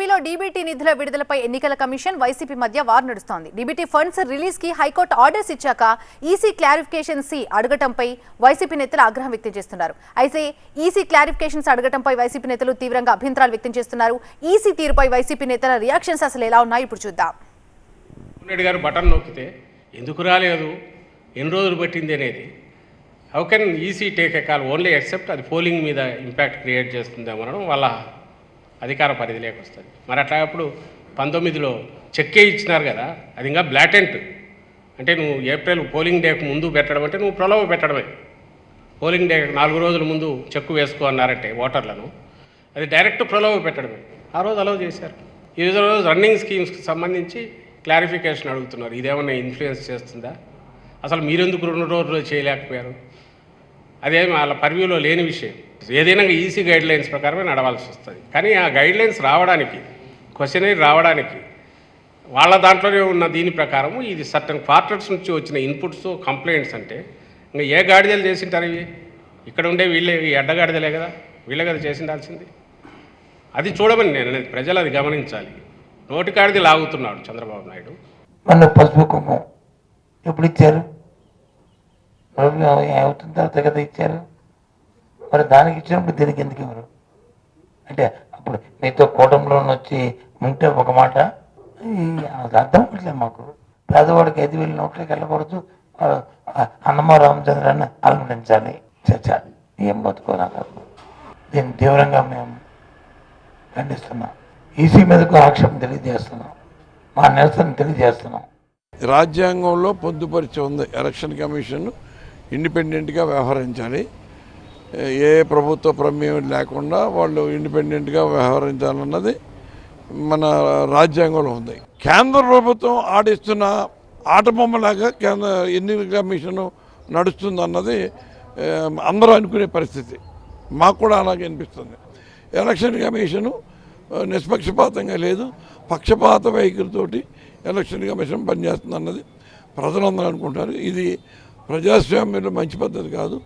ఏపీలో డీబీటీ నిధుల విడుదలపై ఎన్నికల కమిషన్ వైసీపీ మధ్య వార్ నడుస్తోంది. డీబీటీ ఫండ్స్ రిలీజ్కి హైకోర్టు ఆర్డర్స్ ఇచ్చాక ఈసీ క్లారిఫికేషన్ సి అడగటంపై వైసీపీ నేతలు ఆగ్రహం వ్యక్తం చేస్తున్నారు. అయితే ఈసీ క్లారిఫికేషన్స్ అడగటంపై వైసీపీ నేతలు తీవ్రంగా అభ్యంతరాలు వ్యక్తం చేస్తున్నారు. ఈసీ తీరుపై వైసీపీ నేతల రియాక్షన్స్ అసలు ఎలా ఉన్నాయి? ఇప్పుడు చూద్దాం. రెడ్డి గారు బటన్ నొక్కితే ఎందుకు రాలేదు? ఎన్ని రోజులు పట్టింది అనేది? How can EC take a call only except అది పోలింగ్ మీద ఇంపాక్ట్ క్రియేట్ చేస్తుందేమో అనడం వాళ్ళ అధికార పరిధిలోకి వస్తుంది మరి అట్లాగప్పుడు పంతొమ్మిదిలో చెక్కే ఇచ్చినారు కదా అది ఇంకా బ్లాటెంట్ అంటే నువ్వు ఏప్రిల్ పోలింగ్ డేకు ముందు పెట్టడం అంటే నువ్వు ప్రలోభ పెట్టడమే. పోలింగ్ డే నాలుగు రోజుల ముందు చెక్కు వేసుకో అన్నారంటే ఓటర్లను అది డైరెక్ట్ ప్రలోభ పెట్టడమే. ఆ రోజు అలౌ చేశారు. ఈ రోజు రన్నింగ్ స్కీమ్స్కి సంబంధించి క్లారిఫికేషన్ అడుగుతున్నారు. ఇదేమన్నా ఇన్ఫ్లుయెన్స్ చేస్తుందా? అసలు మీరెందుకు రెండు రోజులు చేయలేకపోయారు? అదేమి వాళ్ళ పర్వ్యూలో లేని విషయం. ఏదైనా ఈసీ గైడ్ లైన్స్ ప్రకారమే నడవాల్సి వస్తుంది. కానీ ఆ గైడ్ లైన్స్ రావడానికి క్వశ్చనరీ రావడానికి వాళ్ళ దాంట్లోనే ఉన్న దీని ప్రకారము ఇది సర్టన్ క్వార్టర్స్ నుంచి వచ్చిన ఇన్పుట్స్ కంప్లైంట్స్ అంటే ఇంకా ఏ గాడిదలు చేసింటారు ఇవి? ఇక్కడ ఉండే వీళ్ళే ఈ అడ్డగాడిదలే కదా? వీళ్ళే కదా చేసిండాల్సింది? అది చూడమని నేను ప్రజలు అది గమనించాలి. నోటికాడిది లాగుతున్నాడు చంద్రబాబు నాయుడు. మన పసుపు కుంకుమ. ఎప్పుడు ఇచ్చారు? మరి అవుతున్న తర్వాత కదా ఇచ్చారు? మరి దానికి ఇచ్చినప్పుడు దీనికి ఎందుకు ఇవ్వరు? అంటే అప్పుడు మీతో కూటమిలో వచ్చి ఉంటే ఒక మాట అర్థం అవ్వట్లేదు మాకు. పేదవాడికి ఐదు వేలు నోట్లోకి వెళ్ళకూడదు. ఆ, అన్నమ రామచంద్రాన్ని అలంకరించాలి చర్చ ఏం బతుకోరా దీన్ని తీవ్రంగా మేము ఖండిస్తున్నాం. ఈసీ మీదకు ఆక్షేపం తెలియజేస్తున్నాం. మా నిరసన తెలియజేస్తున్నాం. రాజ్యాంగంలో పొందుపరిచి ఉంది ఎలక్షన్ కమిషన్ ఇండిపెండెంట్గా వ్యవహరించాలి. ఏ ప్రభుత్వ ప్రమేయం లేకుండా వాళ్ళు ఇండిపెండెంట్గా వ్యవహరించాలన్నది మన రాజ్యాంగంలో ఉంది. కేంద్ర ప్రభుత్వం ఆడిస్తున్న ఆటబొమ్మలాగా కేంద్ర ఎన్నికల కమిషన్ నడుస్తుంది అన్నది అందరూ అనుకునే పరిస్థితి. మాకు కూడా అలాగే అనిపిస్తుంది. ఎలక్షన్ కమిషను నిష్పక్షపాతంగా లేదు. పక్షపాత వైఖరితోటి ఎలక్షన్ కమిషన్ పనిచేస్తుంది అన్నది ప్రజలందరూ అనుకుంటారు. ఇది ప్రజాస్వామ్యంలో మంచి పద్ధతి కాదు